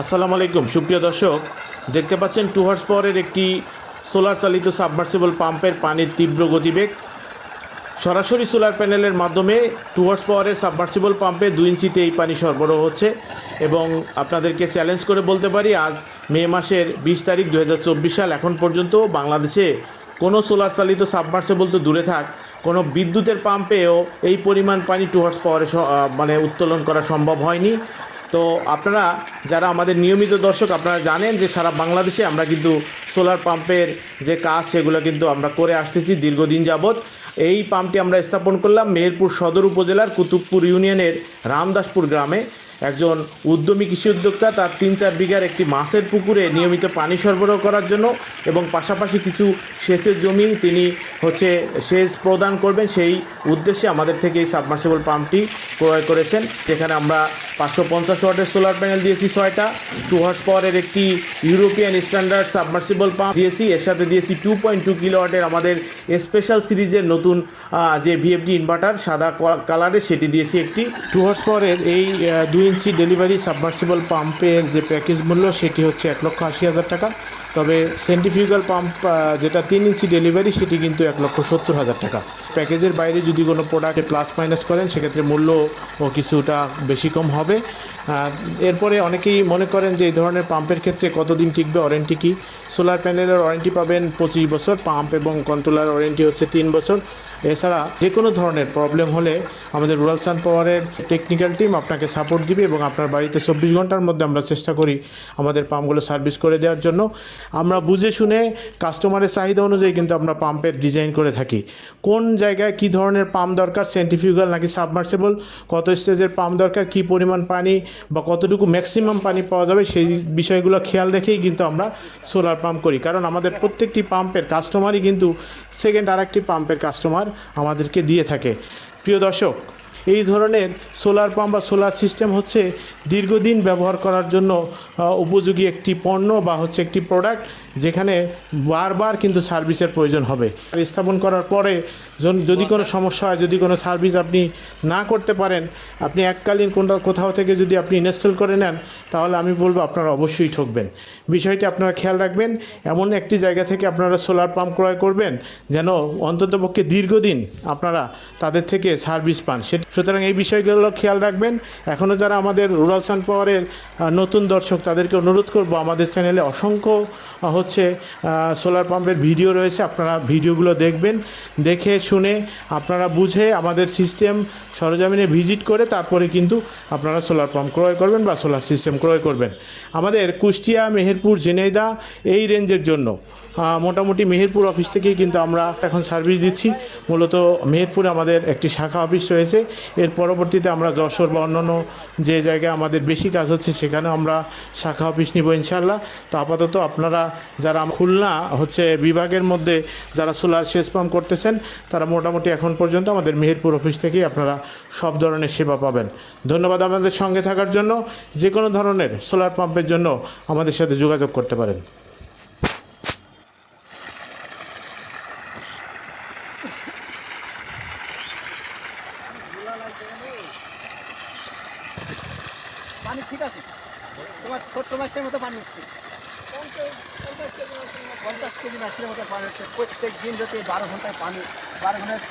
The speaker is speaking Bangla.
আসসালামু আলাইকুম। সুপ্রিয় দর্শক, দেখতে পাচ্ছেন টু হর্স পাওয়ারের একটি সোলার চালিত সাবমার্সিবল পাম্পের পানির তীব্র গতিবেগ। সরাসরি সোলার প্যানেলের মাধ্যমে টু হর্স পাওয়ারের সাবমার্সিবল পাম্পে দুই ইঞ্চিতে এই পানি সরবরাহ হচ্ছে এবং আপনাদেরকে চ্যালেঞ্জ করে বলতে পারি, আজ মে মাসের বিশ তারিখ দু হাজার চব্বিশ সাল। এখন পর্যন্ত বাংলাদেশে কোনো সোলার চালিত সাবমার্সিবল তো দূরে থাক, কোনো বিদ্যুতের পাম্পেও এই পরিমাণ পানি টু হর্স পাওয়ারে মানে উত্তোলন করা সম্ভব হয়নি। তো আপনারা যারা আমাদের নিয়মিত দর্শক, আপনারা জানেন যে সারা বাংলাদেশে আমরা কিন্তু সোলার পাম্পের যে কাজ, সেগুলো কিন্তু আমরা করে আসতেছি দীর্ঘদিন যাবৎ। এই পাম্পটি আমরা স্থাপন করলাম মেহেরপুর সদর উপজেলার কুতুবপুর ইউনিয়নের রামদাসপুর গ্রামে। একজন উদ্যমী কৃষি উদ্যোক্তা তার তিন চার বিঘার একটি মাছের পুকুরে নিয়মিত পানি সরবরাহ করার জন্য এবং পাশাপাশি কিছু সেচের জমি তিনি হচ্ছে সেচ প্রদান করবেন। সেই উদ্দেশ্যে আমাদের থেকে এই সাবমার্সিবল পাম্পটি ক্রয় করেছেন যেখানে আমরা পাঁচশো পঞ্চাশ ওয়াটের সোলার প্যানেল দিয়েছি ছয়টা। টু হর্স পাওয়ারের একটি ইউরোপিয়ান স্ট্যান্ডার্ড সাবমার্সিবল পাম্প দিয়েছি। এর সাথে দিয়েছি টু পয়েন্ট টু কিলো ওয়াটের আমাদের স্পেশাল সিরিজের নতুন যে ভিএফডি ইনভার্টার সাদা কালারের সেটি দিয়েছি একটি। টু হর্স পাওয়ারের এই আহ, ইঞ্চি ডেলিভারি সাবমার্সিবল পাম্পের যে প্যাকেজ মূল্য, সেটি হচ্ছে এক লক্ষ আশি হাজার টাকা। তবে সেন্টিফিউগাল পাম্প যেটা তিন ইঞ্চি ডেলিভারি, সেটি কিন্তু এক লক্ষ সত্তর হাজার টাকা। প্যাকেজের বাইরে যদি কোনো প্রোডাক্টে প্লাস মাইনাস করেন, সেক্ষেত্রে মূল্য ও কিছুটা বেশি কম হবে। এরপরে অনেকেই মনে করেন যে এই ধরনের পাম্পের ক্ষেত্রে কতদিন টিকবে ওয়ারেন্টি কি? সোলার প্যানেলের ওয়ারেন্টি পাবেন পঁচিশ বছর, পাম্প এবং কন্ট্রোলার ওয়ারেন্টি হচ্ছে তিন বছর। এছাড়া যে কোনো ধরনের প্রবলেম হলে আমাদের রুরাল সান পাওয়ারের টেকনিক্যাল টিম আপনাকে সাপোর্ট দিবে এবং আপনার বাড়িতে চব্বিশ ঘণ্টার মধ্যে আমরা চেষ্টা করি আমাদের পাম্পগুলো সার্ভিস করে দেওয়ার জন্য। আমরা বুঝে শুনে কাস্টমারের চাহিদা অনুযায়ী কিন্তু আমরা পাম্পের ডিজাইন করে থাকি। কোন জায়গায় কি ধরনের পাম্প দরকার সেন্টিফিউগাল নাকি সাবমার্সেবল, কত স্টেজের পাম্প দরকার, কি পরিমাণ পানি বা কতটুকু ম্যাক্সিমাম পানি পাওয়া যাবে সেই বিষয়গুলো খেয়াল রেখেই কিন্তু আমরা সোলার পাম্প করি। কারণ আমাদের প্রত্যেকটি পাম্পের কাস্টমারই কিন্তু সেকেন্ড আরেকটি পাম্পের কাস্টমার আমাদেরকে দিয়ে থাকে। প্রিয় দর্শক এই ধরনের সোলার পাম্প বা সোলার সিস্টেম হচ্ছে দীর্ঘদিন ব্যবহার করার জন্য উপযোগী একটি পণ্য বা হচ্ছে একটি প্রোডাক্ট যেখানে বারবার কিন্তু সার্ভিসের প্রয়োজন হবে। স্থাপন করার পরে যদি কোনো সমস্যা হয়, যদি কোনো সার্ভিস আপনি না করতে পারেন, আপনি এককালীন কোনটা কোথাও থেকে যদি আপনি ইনস্টল করে নেন, তাহলে আমি বলব আপনারা অবশ্যই ঠকবেন। বিষয়টি আপনারা খেয়াল রাখবেন, এমন একটি জায়গা থেকে আপনারা সোলার পাম্প ক্রয় করবেন যেন অন্ততপক্ষে দীর্ঘদিন আপনারা তাদের থেকে সার্ভিস পান। সে সুতরাং এই বিষয়গুলো খেয়াল রাখবেন। এখনও যারা আমাদের রুরাল সান পাওয়ারের নতুন দর্শক, তাদেরকে অনুরোধ করব, আমাদের চ্যানেলে অসংখ্য হচ্ছে সোলার পাম্পের ভিডিও রয়েছে, আপনারা ভিডিওগুলো দেখবেন, দেখে শুনে আপনারা বুঝে আমাদের সিস্টেম সরজমিনে ভিজিট করে তারপরে কিন্তু আপনারা সোলার পাম্প ক্রয় করবেন বা সোলার সিস্টেম ক্রয় করবেন। আমাদের কুষ্টিয়া, মেহেরপুর, ঝিনাইদা এই রেঞ্জের জন্য মোটামুটি মেহেরপুর অফিস থেকেই কিন্তু আমরা এখন সার্ভিস দিচ্ছি। মূলত মেহেরপুরে আমাদের একটি শাখা অফিস রয়েছে। এর পরবর্তীতে আমরা যশোর বা অন্যান্য যে জায়গায় আমাদের বেশি কাজ হচ্ছে সেখানে আমরা শাখা অফিস নিব ইনশাল্লাহ তো আপাতত আপনারা যারা খুলনা হচ্ছে বিভাগের মধ্যে যারা সোলার সেচ পাম্প করতেছেন, তারা মোটামুটি এখন পর্যন্ত আমাদের মেহেরপুর অফিস থেকেই আপনারা সব ধরনের সেবা পাবেন। ধন্যবাদ আপনাদের সঙ্গে থাকার জন্য। যে কোনো ধরনের সোলার পাম্পের জন্য আমাদের সাথে যোগাযোগ করতে পারেন। পানি ঠিক আছে? তোমার ছোট্ট মাসের মতো পানি হচ্ছে। পঞ্চাশ কেজি মাসের মতো পানি হচ্ছে। প্রত্যেক দিন যদি বারো ঘন্টায় পানি, বারো ঘন্টায়